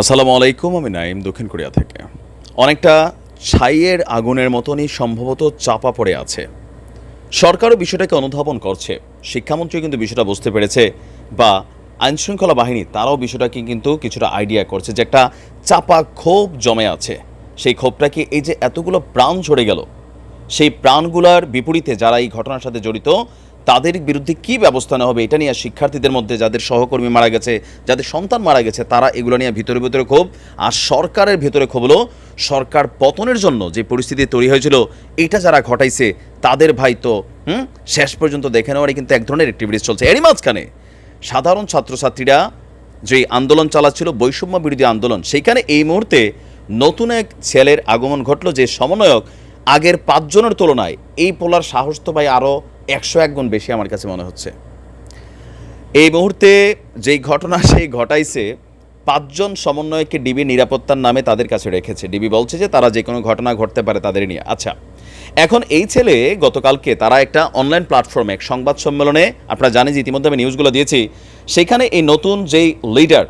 আসসালামু আলাইকুম, আমি নাইম দক্ষিণ কোরিয়া থেকে। অনেকটা ছাইয়ের আগুনের মতনই সম্ভবত চাপা পড়ে আছে। সরকারও বিষয়টাকে অনুধাবন করছে। শিক্ষামন্ত্রী কিন্তু বিষয়টা বুঝতে পেরেছে বা আইনশৃঙ্খলা বাহিনী তারাও বিষয়টাকে কিন্তু কিছুটা আইডিয়া করছে যে একটা চাপা ক্ষোভ জমে আছে। সেই ক্ষোভটাকে এই যে এতগুলো প্রাণ ঝরে গেল? সেই প্রাণগুলার বিপরীতে যারা এই ঘটনার সাথে জড়িত তাদের বিরুদ্ধে কি ব্যবস্থা নেওয়া হবে, এটা নিয়ে শিক্ষার্থীদের মধ্যে যাদের সহকর্মী মারা গেছে, যাদের সন্তান মারা গেছে, তারা এগুলো নিয়ে ভিতরে ভিতরে ক্ষোভ। আর সরকারের ভিতরে ক্ষোভ হলো, সরকার পতনের জন্য যে পরিস্থিতি তৈরি হয়েছিল, এটা যারা ঘটাইছে, তাদের ভাই তো, হুম, শেষ পর্যন্ত দেখে নেওয়ারই কিন্তু এক ধরনের অ্যাক্টিভিটিস চলছে। এরই মাঝখানে সাধারণ ছাত্রছাত্রীরা যে আন্দোলন চালাচ্ছিল, বৈষম্য বিরোধী আন্দোলন, সেইখানে এই মুহূর্তে নতুন এক ছেলের আগমন ঘটলো যে সমন্বয়ক আগের পাঁচজনের তুলনায় এই পোলার সাহস তো ভাই আরও একশো এক গুণ বেশি আমার কাছে মনে হচ্ছে। এই মুহূর্তে যেই ঘটনা সেই ঘটাইছে, পাঁচজন সমন্বয়কে ডিবি নিরাপত্তার নামে তাদের কাছে রেখেছে। ডিবি বলছে যে তারা যে কোনো ঘটনা ঘটতে পারে তাদের নিয়ে। আচ্ছা এখন এই ছেলে গতকালকে তারা একটা অনলাইন প্ল্যাটফর্মে এক সংবাদ সম্মেলনে, আপনারা জানেন যে ইতিমধ্যে আমি নিউজগুলো দিয়েছি, সেখানে এই নতুন যেই লিডার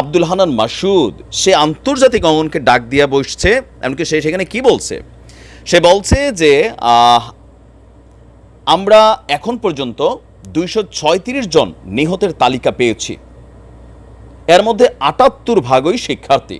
আব্দুল হানান মাসুদ, সে আন্তর্জাতিক অঙ্গনকে ডাক দিয়ে বসছে, এমনকি সে সেখানে কি বলছে? সে বলছে যে আমরা এখন পর্যন্ত দুইশো জন নিহতের তালিকা পেয়েছি। এর মধ্যে আটাত্তর ভাগই শিক্ষার্থী।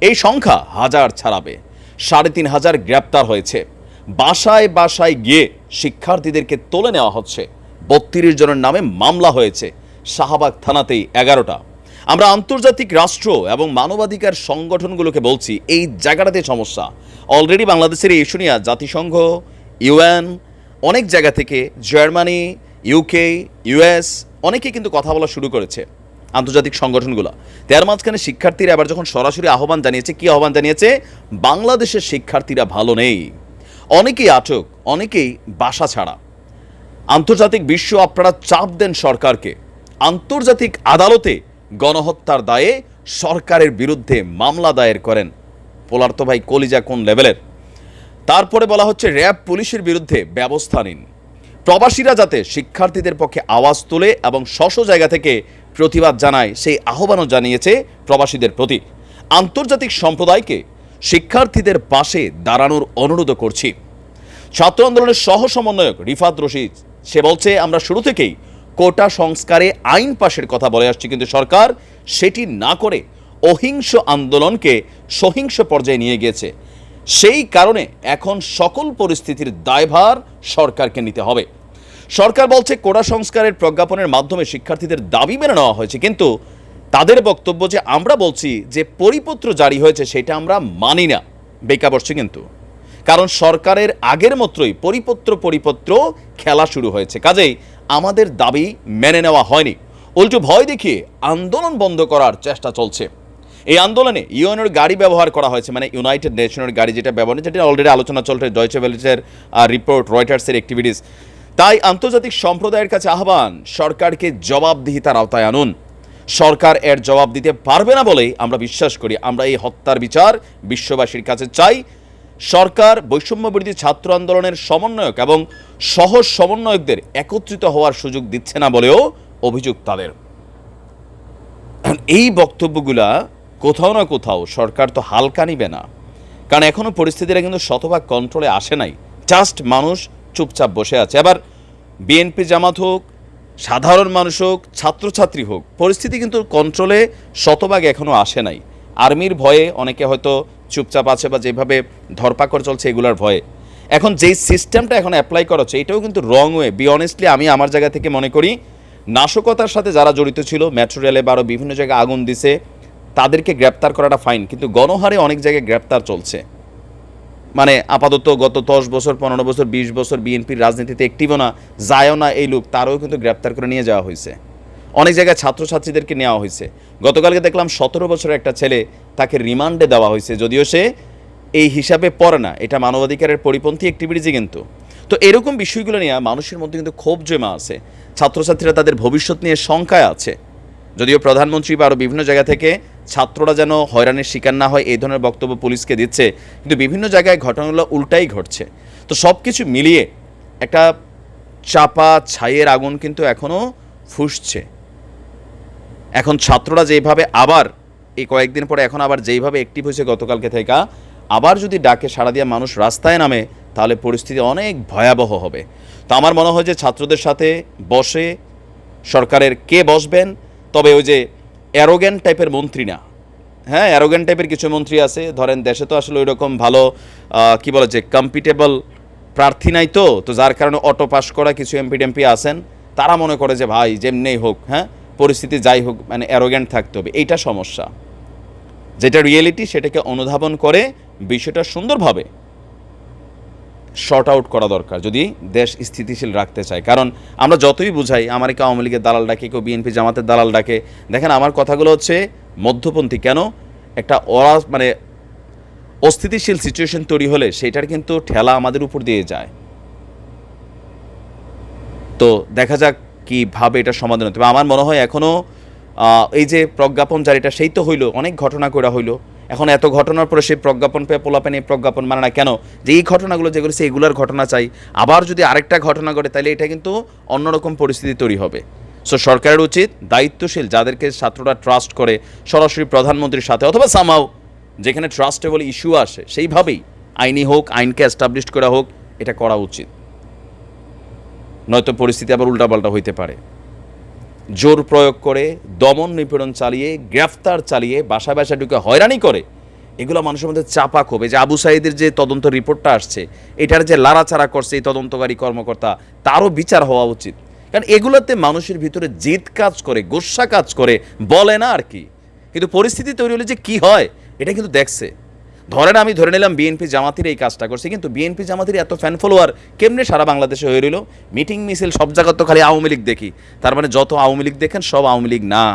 এই সংখ্যা হাজার ছাড়াবে। সাড়ে তিন হাজার গ্রেপ্তার হয়েছে। বাসায় বাসায় গিয়ে শিক্ষার্থীদেরকে তুলে নেওয়া হচ্ছে। বত্রিশ জনের নামে মামলা হয়েছে। শাহবাগ থানাতেই এগারোটা। আমরা আন্তর্জাতিক রাষ্ট্র এবং মানবাধিকার সংগঠনগুলোকে বলছি, এই জায়গাটাতে সমস্যা। অলরেডি বাংলাদেশের এই ইস্যু নিয়ে জাতিসংঘ, ইউএন অনেক জায়গা থেকে জার্মানি ইউকে ইউএস অনেকে কিন্তু কথা বলা শুরু করেছে আন্তর্জাতিক সংগঠনগুলো। তার মাঝখানে শিক্ষার্থীরা এবার যখন সরাসরি আহ্বান জানিয়েছে, কি আহ্বান জানিয়েছে? বাংলাদেশের শিক্ষার্থীরা ভালো নেই। অনেকেই আটক, অনেকেই বাসা ছাড়া। আন্তর্জাতিক বিশ্ব আপনারা চাপ দেন সরকারকে। আন্তর্জাতিক আদালতে গণহত্যার দায়ে সরকারের বিরুদ্ধে মামলা দায়ের করেন। পোলার তো ভাই, কলিজা কোন লেভেলের তারপরে বলা হচ্ছে র্যাব পুলিশের বিরুদ্ধে ব্যবস্থা নিন। প্রবাসীরা যাতে শিক্ষার্থীদের পক্ষে আওয়াজ তোলে এবং স্ব জায়গা থেকে প্রতিবাদ জানায়, সেই আহ্বানও জানিয়েছে প্রবাসীদের প্রতি। আন্তর্জাতিক সম্প্রদায়কে শিক্ষার্থীদের পাশে দাঁড়ানোর অনুরোধ করছি। ছাত্র আন্দোলনের সহ সমন্বয়ক রিফাত রশিদ, সে বলছে, আমরা শুরু থেকেই কোটা সংস্কারে আইন পাশের কথা বলে আসছি, কিন্তু সরকার সেটি না করে অহিংস আন্দোলনকে সহিংস পর্যায়ে নিয়ে গিয়েছে। সেই কারণে এখন সকল পরিস্থিতির দায়ভার সরকারকে নিতে হবে। সরকার বলছে কোটা সংস্কারের প্রজ্ঞাপনের মাধ্যমে শিক্ষার্থীদের দাবি মেনে নেওয়া হয়েছে, কিন্তু তাদের বক্তব্য যে আমরা বলছি, যে পরিপত্র জারি হয়েছে সেটা আমরা মানি না। বেকা বসছে কিন্তু। কারণ সরকারের আগের মতোই পরিপত্র পরিপত্র খেলা শুরু হয়েছে। কাজেই আমাদের দাবি মেনে নেওয়া হয়নি। উল্টো ভয় দেখিয়ে আন্দোলন বন্ধ করার চেষ্টা চলছে। এই আন্দোলনে ইউএনের গাড়ি ব্যবহার করা হয়েছে মানে ইউনাইটেড নেশনের গাড়ি যেটা ব্যবহার যেটা অলরেডি আলোচনা চলছে ডয়চে ভেলিসের রিপোর্ট রয়টার্সের অ্যাক্টিভিটিস তাই আন্তর্জাতিক সম্প্রদায়ের কাছে আহ্বান, সরকারকে জবাবদিহিতার আওতায় আনুন। সরকার এর জবাব দিতে পারবে না বলেই আমরা বিশ্বাস করি। আমরা এই হত্যার বিচার বিশ্ববাসীর কাছে চাই। সরকার বৈষম্য বিরোধী ছাত্র আন্দোলনের সমন্বয়ক এবং সহ সমন্বয়কদের একত্রিত হওয়ার সুযোগ দিচ্ছে না বলেও অভিযোগ তাদের। এই বক্তব্যগুলা কোথাও না কোথাও সরকার তো হালকা নিবে না। কারণ এখনও পরিস্থিতিটা কিন্তু শতভাগ কন্ট্রোলে আসে নাই। জাস্ট মানুষ চুপচাপ বসে আছে। আবার বিএনপি জামাত হোক, সাধারণ মানুষ হোক, ছাত্রছাত্রী হোক, পরিস্থিতি কিন্তু কন্ট্রোলে শতভাগ এখনও আসে নাই। আর্মির ভয়ে অনেকে হয়তো চুপচাপ আছে বা যেভাবে ধরপাকড় চলছে এগুলার ভয়ে। এখন যেই সিস্টেমটা এখন অ্যাপ্লাই করা হচ্ছে, এটাও কিন্তু রং ওয়ে বি অনেস্টলি আমি আমার জায়গা থেকে মনে করি, নাশকতার সাথে যারা জড়িত ছিল মেট্রো রেলে বা আরও বিভিন্ন জায়গায় আগুন দিছে তাদেরকে গ্রেপ্তার করাটা ফাইন কিন্তু গণহারে অনেক জায়গায় গ্রেপ্তার চলছে। মানে আপাতত গত দশ বছর, পনেরো বছর, বিশ বছর বিএনপির রাজনীতিতে একটিভও না, যায়ও না এই লোক, তারও কিন্তু গ্রেপ্তার করে নিয়ে যাওয়া হয়েছে। অনেক জায়গায় ছাত্রছাত্রীদেরকে নেওয়া হয়েছে। গতকালকে দেখলাম সতেরো বছরের একটা ছেলে তাকে রিমান্ডে দেওয়া হয়েছে, যদিও সে এই হিসাবে পড়ে না। এটা মানবাধিকারের পরিপন্থী অ্যাক্টিভিটিজই কিন্তু। তো এরকম বিষয়গুলো নিয়ে মানুষের মধ্যে কিন্তু ক্ষোভ জমা আছে। ছাত্রছাত্রীরা তাদের ভবিষ্যৎ নিয়ে শঙ্কায় আছে। যদিও প্রধানমন্ত্রী বা আরও বিভিন্ন জায়গা থেকে ছাত্ররা যেন হয়রানির শিকার না হয়, এই ধরনের বক্তব্য পুলিশকে দিচ্ছে। কিন্তু বিভিন্ন জায়গায় ঘটনাগুলো উল্টাই ঘটছে। তো সব কিছু মিলিয়ে একটা চাপা ছাইয়ের আগুন কিন্তু এখনও ফুসছে। এখন ছাত্ররা যেভাবে আবার এই কয়েকদিন পরে এখন আবার যেইভাবে অ্যাক্টিভ হয়েছে গতকালকে থেকে, আবার যদি ডাকে সাড়া দিয়ে মানুষ রাস্তায় নামে, তাহলে পরিস্থিতি অনেক ভয়াবহ হবে। তো আমার মনে হয় যে ছাত্রদের সাথে বসে সরকারের কে বসবেন তবে ওই যে অ্যারোগ্যান টাইপের মন্ত্রী না। হ্যাঁ অ্যারোগ্যান টাইপের কিছু মন্ত্রী আছে। ধরেন দেশে তো আসলে ওই রকম ভালো কি বলে যে কম্পিটেবল প্রার্থী নাই তো তো যার কারণে অটো পাস করা কিছু এমপি টেমপি আছেন, তারা মনে করে যে ভাই যেমনিই হোক হ্যাঁ পরিস্থিতি যাই হোক মানে অ্যারোগ্যান্ট থাকতে হবে। এইটা সমস্যা। যেটা রিয়েলিটি সেটাকে অনুধাবন করে বিষয়টা সুন্দরভাবে শর্ট আউট করা দরকার, যদি দেশ স্থিতিশীল রাখতে চায়। কারণ আমরা যতই বুঝাই, আমার আওয়ামী লীগের দালাল ডাকে, কেউ বিএনপি জামাতের দালাল ডাকে, দেখেন আমার কথাগুলো হচ্ছে মধ্যপন্থী, কেন? একটা অরা মানে অস্থিতিশীল সিচুয়েশন তৈরি হলে সেটার কিন্তু ঠেলা আমাদের উপর দিয়ে যায়। তো দেখা যাক কীভাবে এটা সমাধান হতে আমার মনে হয় এখনও এই যে প্রজ্ঞাপন জারিটা, সেই তো হইল, অনেক ঘটনা করা হইল। এখন এত ঘটনার পরে সেই প্রজ্ঞাপন পেয়ে পোলাপেন এই প্রজ্ঞাপন মানে না কেন? যে এই ঘটনাগুলো যেগুলো সেগুলোর ঘটনা চাই। আবার যদি আরেকটা ঘটনা ঘটে তাহলে এটা কিন্তু অন্যরকম পরিস্থিতি তৈরি হবে। সো সরকারের উচিত দায়িত্বশীল, যাদেরকে ছাত্ররা ট্রাস্ট করে, সরাসরি প্রধানমন্ত্রীর সাথে অথবা সামাও যেখানে ট্রাস্টেবল ইস্যু আসে, সেইভাবেই আইনি হোক, আইনকে এস্টাবলিশ করা হোক, এটা করা উচিত। নয়তো পরিস্থিতি আবার উল্টাপাল্টা হইতে পারে। জোর প্রয়োগ করে দমন নিপীড়ন চালিয়ে, গ্রেফতার চালিয়ে বাসা বাসা ঢুকে হয়রানি করে, এগুলো মানুষের মধ্যে চাপা ক্ষোভে। যে আবু সাইদের যে তদন্ত রিপোর্টটা আসছে, এটার যে লাড়াচাড়া করছে এই তদন্তকারী কর্মকর্তা, তারও বিচার হওয়া উচিত। কারণ এগুলোতে মানুষের ভিতরে জিদ কাজ করে গোসা কাজ করে, বলে না আর কি। কিন্তু পরিস্থিতি তৈরি হলে যে কি হয়, এটা কিন্তু দেখছে। ধরেন আমি ধরে নিলাম বিএনপি জামাতির এই কাজটা করছে, কিন্তু বিএনপি জামাতির এত ফ্যান ফলোয়ার কেমনে সারা বাংলাদেশে হয়ে রইল? মিটিং মিছিল সব জায়গা তো খালি আওয়ামী লীগ দেখি, তার মানে যত আওয়ামী লীগ দেখেন সব আওয়ামী লীগ না।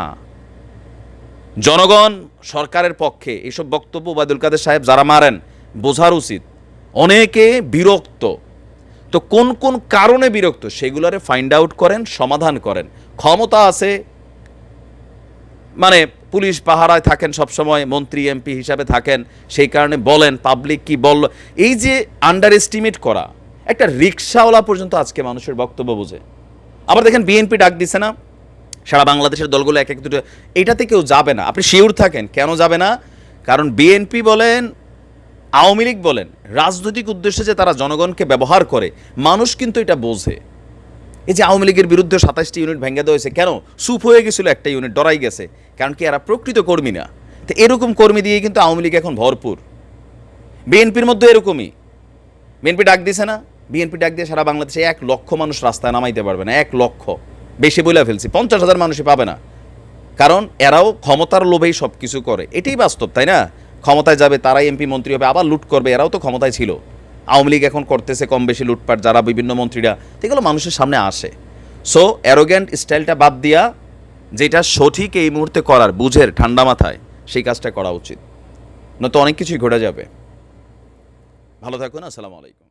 জনগণ, সরকারের পক্ষে এইসব বক্তব্য ওবায়দুল কাদের সাহেব যারা মারেন, বোঝার উচিত। অনেকে বিরক্ত। তো কোন কোন কারণে বিরক্ত? সেগুলোরে ফাইন্ড আউট করেন, সমাধান করেন। ক্ষমতা আছে মানে পুলিশ পাহারায় থাকেন সবসময়, মন্ত্রী, এমপি হিসাবে থাকেন। সেই কারণে বলেন পাবলিক কি বলল? এই যে আন্ডার এস্টিমেট করা, একটা রিক্সাওয়ালা পর্যন্ত আজকে মানুষের বক্তব্য বোঝে। আবার দেখেন বিএনপি ডাক দিছে না? সারা বাংলাদেশের দলগুলো এক এক দুটো, এটাতে কেউ যাবে না। আপনি শিওর থাকেন, কেন যাবে না? কারণ বিএনপি বলেন, আওয়ামী লীগ বলেন, রাজনৈতিক উদ্দেশ্যে যে তারা জনগণকে ব্যবহার করে, মানুষ কিন্তু এটা বোঝে। এই যে আওয়ামী লীগের বিরুদ্ধে সাতাশটি ইউনিট ভেঙে দেওয়া হয়েছে, কেন? সুপ হয়ে গেছিল একটা ইউনিট, ডরাই গেছে। কারণ কি, এরা প্রকৃত কর্মী না। তো এরকম কর্মী দিয়ে কিন্তু আওয়ামী লীগ এখন ভরপুর। বিএনপির মধ্যে এরকমই। বিএনপি ডাক দিছে না। বিএনপি ডাক দিয়ে সারা বাংলাদেশে এক লক্ষ মানুষ রাস্তায় নামাইতে পারবে না, এক লক্ষ। বেশি বলে ফেলছি, পঞ্চাশ হাজার মানুষই পাবে না। কারণ এরাও ক্ষমতার লোভেই সব কিছু করে। এটাই বাস্তব, তাই না? ক্ষমতায় যাবে, তারাই এমপি মন্ত্রী হবে, আবার লুট করবে, এরাও তো ক্ষমতায় ছিল। আওয়ামী লীগ এখন করতেছে কম বেশি লুটপাট, যারা বিভিন্ন মন্ত্রীরা এগুলো মানুষের সামনে আসে। সো অ্যারোগ্যান্ট স্টাইলটা বাদ দিয়া যেটা সঠিক এই মুহূর্তে করার বুঝের ঠান্ডা মাথায় সেই কাজটা করা উচিত। নয়তো অনেক কিছুই ঘটে যাবে। ভালো থাকুন, আসসালামু আলাইকুম।